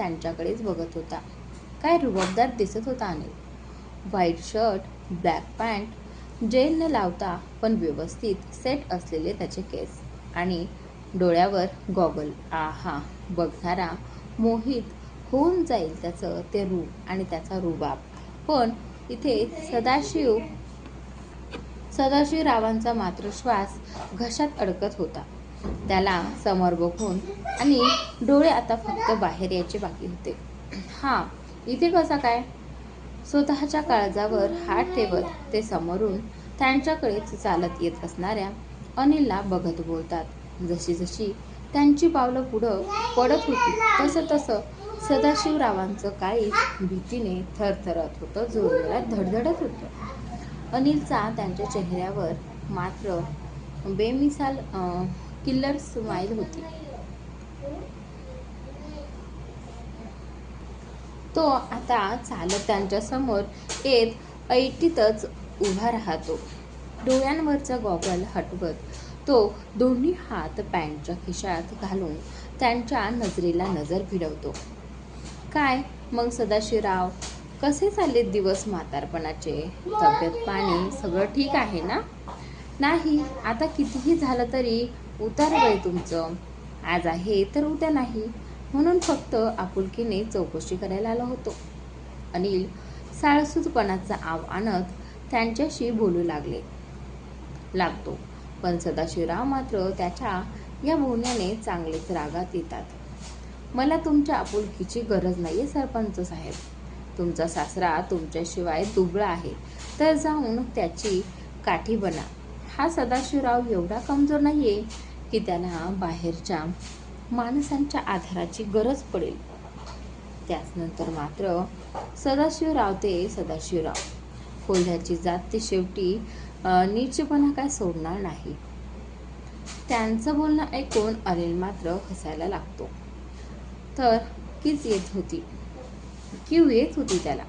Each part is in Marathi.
त्यांच्याकडेच बघत होता. काय रुबाबदार दिसत होता Anil. White shirt black pant gel न लावता पण व्यवस्थित सेट असलेले त्याचे केस. आणि डोळ्यावर गॉगल. आहा बघणारा मोहित होऊन जाईल त्याचं ते रूप आणि त्याचा रुबाब. पण इथे सदाशिव सदाशिवरावांचा मात्र श्वास घशात अडकत होता. त्याला समोर बघून आणि डोळे आता फक्त बाहेर यायचे बाकी होते. हा इथे कसा काय? स्वतःच्या काळजावर हात ठेवत ते समोरून त्यांच्याकडेच चालत येत असणाऱ्या अनिलला बघत बोलतात. जशी जशी त्यांची पावलं पुढं पडत होती तसं तसं सदाशिवरावांचं काळीच भीतीने थरथरत होतं जोरजोरात धडधडत होतं. अनिलचा त्यांच्या चेहऱ्यावर मात्र बेमिसाल किल्लर स्माईल होती. तो आता चालत त्यांच्यासमोर येत ऐटीतच उभा राहतो. डोळ्यांवरचा गॉगल हटवत तो दोन्ही हात पॅन्टच्या खिशात घालून त्यांच्या नजरेला नजर भिडवतो काय? मग सदाशिवराव कसे चालले दिवस म्हातारपणाचे? तब्येत पाणी सगळं ठीक आहे ना? नाही आता कितीही झालं तरी उतार वय तुमचं. आज आहे तर उद्या नाही. म्हणून फक्त आपुलकीने चौकशी करायला आलो होतो. अनिल साळसूदपणाचा आव आणत त्यांच्याशी बोलू लागले. लागतो. पण सदाशिवराव मात्र त्याच्या या बोलण्याने चांगलेच रागात येतात. मला तुमच्या आपुलकीची गरज नाही आहे सरपंच साहेब. तुमचा सासरा तुमच्याशिवाय दुबळा आहे. तर जाऊन त्याची काठी बना. हा सदाशिवराव एवढा कमजोर नाही आहे की त्याला बाहेरच्या माणसांच्या आधाराची गरज पडेल. त्याचनंतर मात्र सदाशिवराव ते सदाशिवराव कोल्ह्याची जात ते शेवटी नीचपणा काय सोडणार नाही. त्यांचं बोलणं ऐकून अनिल मात्र हसायला लागतो. तर कीच येत होती? किव येत होती त्याला?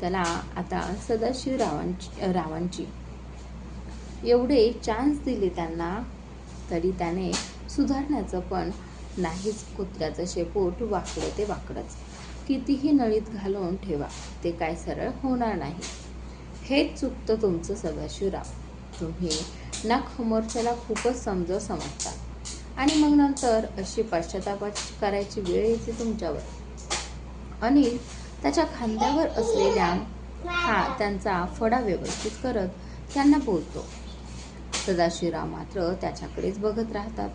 त्याला आता सदाशिव रावांची रावांची. एवढे चान्स दिले त्यांना तरी त्याने सुधारण्याचं पण नाहीच कुत्र्याचं शेपूट वाकडं ते वाकडंच. कितीही नळीत घालून ठेवा ते काय सरळ होणार नाही. हेच चुकतं तुमचं सदाशिवराव तुम्ही ना समोरच्याला खूपच समज समजता. आणि मग नंतर अशी पश्चातापाची करायची वेळ येते तुमच्यावर. अनिल त्याच्या खांद्यावर असलेल्या हा त्यांचा फडा व्यवस्थित करत त्यांना बोलतो. सदाशिवराव मात्र त्याच्याकडेच बघत राहतात.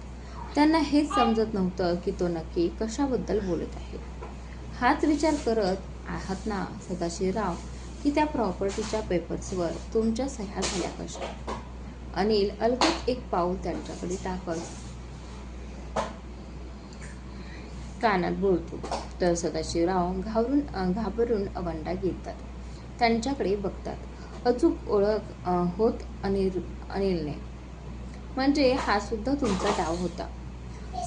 त्यांना हेच समजत नव्हतं की तो नक्की कशाबद्दल बोलत आहे. हाच विचार करत आहात ना सदाशिवराव की त्या प्रॉपर्टीच्या पेपर्सवर तुमच्या सह्या झाल्या कशा? अनिल अलगद एक पाऊल त्यांच्याकडे टाकत. कानात बोलतो. तर सदाशिवराव घाबरून घाबरून अवंडा घेतात त्यांच्याकडे बघतात. अचूक ओळख होत अनिल अनिलने. म्हणजे हा सुद्धा तुमचा डाव होता.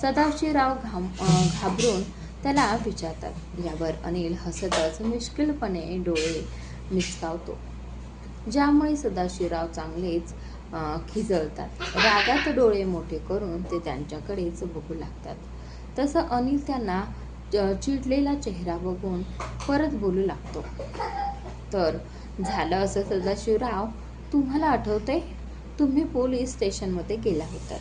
सदाशिवराव घाम घाबरून त्याला विचारतात. यावर अनिल हसतच मिश्किलपणे डोळे मिचकावतो. ज्यामुळे सदाशिवराव चांगलेच खिजळतात. रागात डोळे मोठे करून ते त्यांच्याकडेच बघू लागतात. तसं अनिल त्यांना चिडलेला चेहरा बघून परत बोलू लागतो. तर झालं असं सदाशिवराव तुम्हाला आठवते तुम्ही पोलीस स्टेशनमध्ये गेला होतात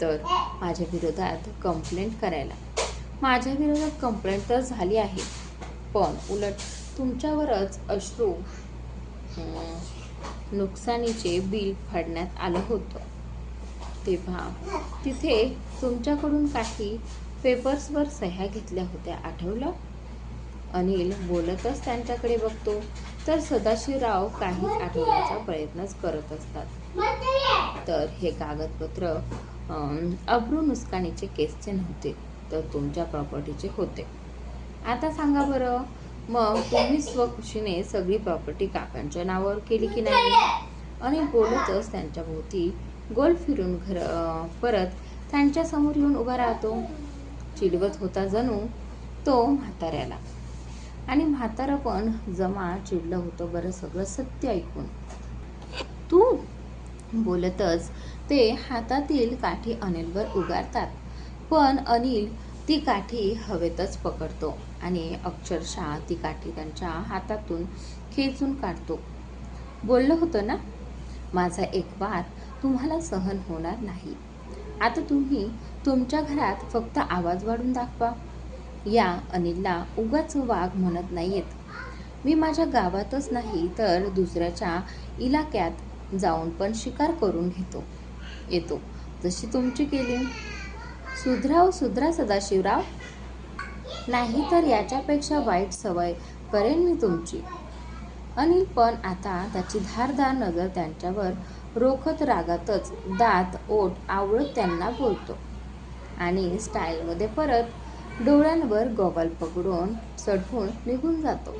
तर माझ्या विरोधात कंप्लेंट करायला. माझ्या विरोधात कंप्लेंट तर झाली आहे. पण उलट तुमच्यावरच अश्रू नुकसानीचे बिल फाडण्यात आलं होतं. तेव्हा तिथे तुमच्याकडून काही पेपर्सवर सह्या घेतल्या होत्या आठवलं? अनिल बोलतच त्यांच्याकडे बघतो. तर सदाशिवराव काहीच आठवण्याचा प्रयत्नच करत असतात. तर हे कागदपत्र अब्रू नुकसानीचे केसचे नव्हते तर तुमच्या प्रॉपर्टीचे होते. आता सांगा बरं मग तुम्ही स्वखुशीने सगळी प्रॉपर्टी काकांच्या नावावर केली की नाही? आणि बोलतच त्यांच्या भोवती गोल फिरून घर परत त्यांच्यासमोर येऊन उभा राहतो. चिडवत होता जणू तो म्हाताऱ्याला. आणि म्हातारं पण जमा चिडलं होतं बरं सगळं सत्य ऐकून. तू बोलतच ते हातातील काठी अनिलवर उगारतात. पण अनिल ती काठी हवेतच पकडतो आणि अक्षरशः ती काठी त्यांच्या हातातून खेचून काढतो. बोललो होतो ना माझा एक वार तुम्हाला सहन होणार नाही. आता तुम्ही तुमच्या घरात फक्त आवाज वाढून दाखवा. या अनिलला उगाच वाघ म्हणत नाहीयेत. मी माझ्या गावातच नाही तर दुसऱ्याच्या इलाक्यात जाऊन पण शिकार करून घेतो येतो. जशी तुमची केली. सुधराव सुधरा सदाशिवराव. नाही तर याच्यापेक्षा वाईट सवय करेन मी तुमची. अनिल पण आता त्याची धारदार नजर त्यांच्यावर रोखत रागातच दात ओठ आवळत त्यांना बोलतो. आणि स्टाईलमध्ये परत डोळ्यांवर गॉगल पकडून चढवून निघून जातो.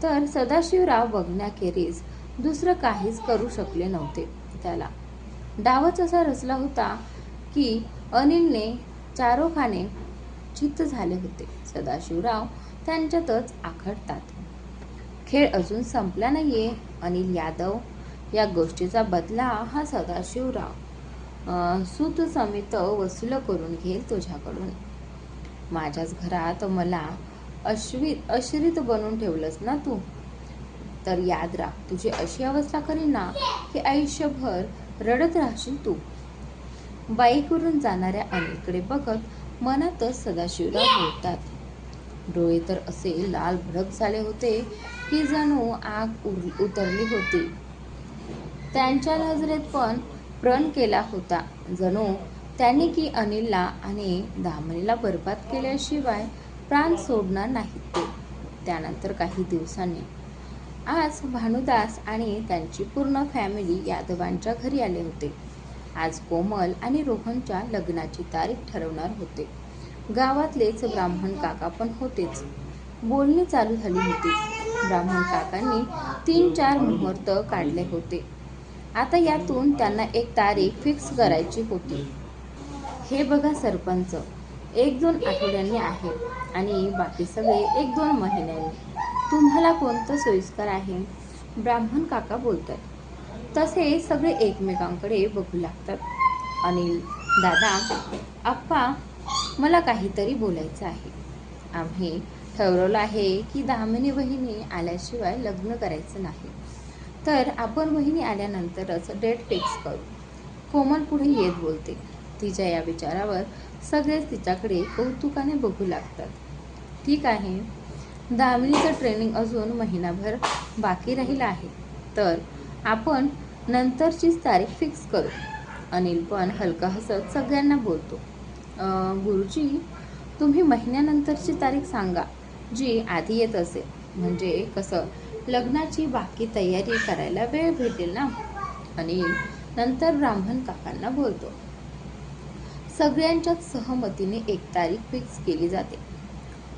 तर सदाशिवराव बघण्याखेरीज दुसरं काहीच करू शकले नव्हते त्याला. डावच असा रचला होता की अनिलने चारोखाने चित्त झाले होते. सदाशिवराव त्यांच्यातच आखडतात. खेळ अजून संपला नाहीये. अनिल यादव या गोष्टीचा बदला हा सदाशिवराव सुत समित वसूल करून घेईल तुझ्याकडून. माझ्याच घरात मला अश्वी अश्रित बनवून ठेवलंस ना तू? तर याद राख तुझी अशी अवस्था करीन ना की आयुष्यभर रडत राहशील तू. बाईकवरून जाणाऱ्या अनिलकडे बघत मनातच सदाशिवराव बोलतात. डोळे तर असे लाल भडक झाले होते की जणू आग उर- उतरली होती. त्यांच्या नजरेत पण प्रण केला होता. जणू त्याने की अनिलला आणि दामनीला बरबाद केल्याशिवाय प्राण सोडणार नाहीत ते. त्यानंतर काही दिवसांनी. आज भानुदास आणि त्यांची पूर्ण फॅमिली यादवांच्या घरी आले होते. आज कोमल आणि रोहनच्या लग्नाची तारीख ठरवणार होते. गावातलेच ब्राह्मण काका पण होतेच. बोलणी चालू झाली होती. ब्राह्मण काकांनी तीन चार मुहूर्त काढले होते. आता यातून त्यांना एक तारीख फिक्स करायची होती. हे बघा सरपंच. एक दोन आठवड्यांनी आहे आणि बाकी सगळे एक दोन महिन्यांनी. तुम्हाला कोणतं सोयीस्कर आहे? ब्राह्मण काका बोलतात. तसे सगळे एकमेकांकडे बघू लागतात. अनिल दादा आप्पा मला काहीतरी बोलायचं आहे. आम्ही ठरवलं आहे की दामिनी बहिणी आल्याशिवाय लग्न करायचं नाही. तर आपण बहिणी आल्यानंतरच डेट फिक्स करू. कोमल पुढे येत बोलते. तिच्या या विचारावर सगळेच तिच्याकडे कौतुकाने बघू लागतात. ठीक आहे. दामिनीचं ट्रेनिंग अजून महिनाभर बाकी राहिलं आहे. तर आपण नंतरचीच तारीख फिक्स करू. अनिल पण हलका हसत सगळ्यांना बोलतो. गुरुजी तुम्ही महिन्यानंतरची तारीख सांगा जी आधी येत असेल. म्हणजे कसं लग्नाची बाकी तयारी करायला वेळ भेटेल ना? अनिल नंतर ब्राह्मण काकांना बोलतो. सगळ्यांच्याच सहमतीने एक तारीख फिक्स केली जाते.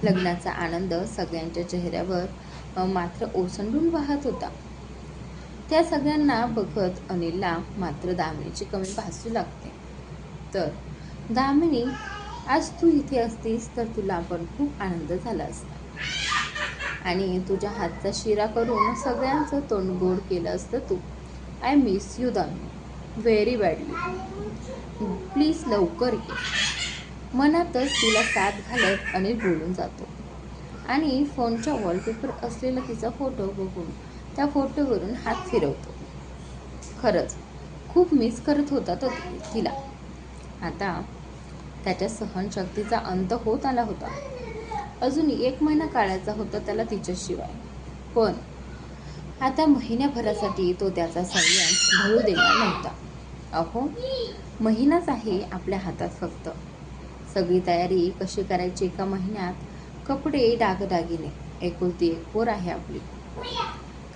लग्नाचा आनंद सगळ्यांच्या चेहऱ्यावर मात्र ओसंडून वाहत होता. त्या सगळ्यांना बघत अनिलला मात्र दामिनीची कमी भासू लागते. तर दामिनी आज तू इथे असतीस तर तुला पण खूप आनंद झाला असता. आणि तुझ्या हातचा शिरा करून सगळ्यांचं तोंड गोड केलं असतं तू. I miss you Damini. Very badly please लवकर ये. मनातच तिला साथ घालत अनिल बोलून जातो. आणि फोनच्या वॉलपेपर असलेला तिचा फोटो बघून त्या फोटोवरून हात फिरवतो. खरंच खूप मिस करत होता तो तिला. आता त्याच्या सहनशक्तीचा अंत होत आला होता. अजून एक महिना काढायचा होता त्याला तिच्याशिवाय. पण आता महिन्याभरासाठी तो त्याचा संयम भरू देणार नव्हता. अहो महिनाच आहे आपल्या हातात फक्त. सगळी तयारी कशी करायची एका महिन्यात? कपडे डागदागिने. एकुलती एक पोर आहे आपली.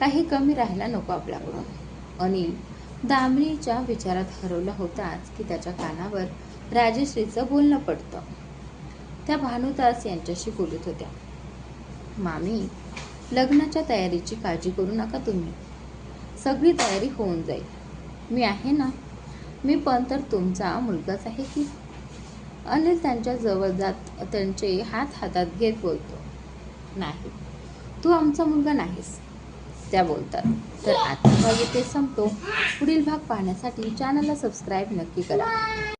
काही कमी राहायला नको आपल्याकडून. अनिल दामिनीच्या विचारात हरवला होताच की त्याच्या कानावर राजश्रीचं बोलणं पडतं. त्या भानुदास यांच्याशी बोलत होत्या. मामी लग्नाच्या तयारीची काळजी करू नका तुम्ही. सगळी तयारी होऊन जाईल. मी आहे ना? मी पण तर तुमचा मुलगाच आहे की? अनिल त्यांच्या जवळ जात त्यांचे हात हातात घेत बोलतो. नाही तू आमचा मुलगा नाहीस त्या बोलतात. तर आता भाग येथे संपतो. पुढील भाग पाहण्यासाठी चॅनलला सबस्क्राईब नक्की करा.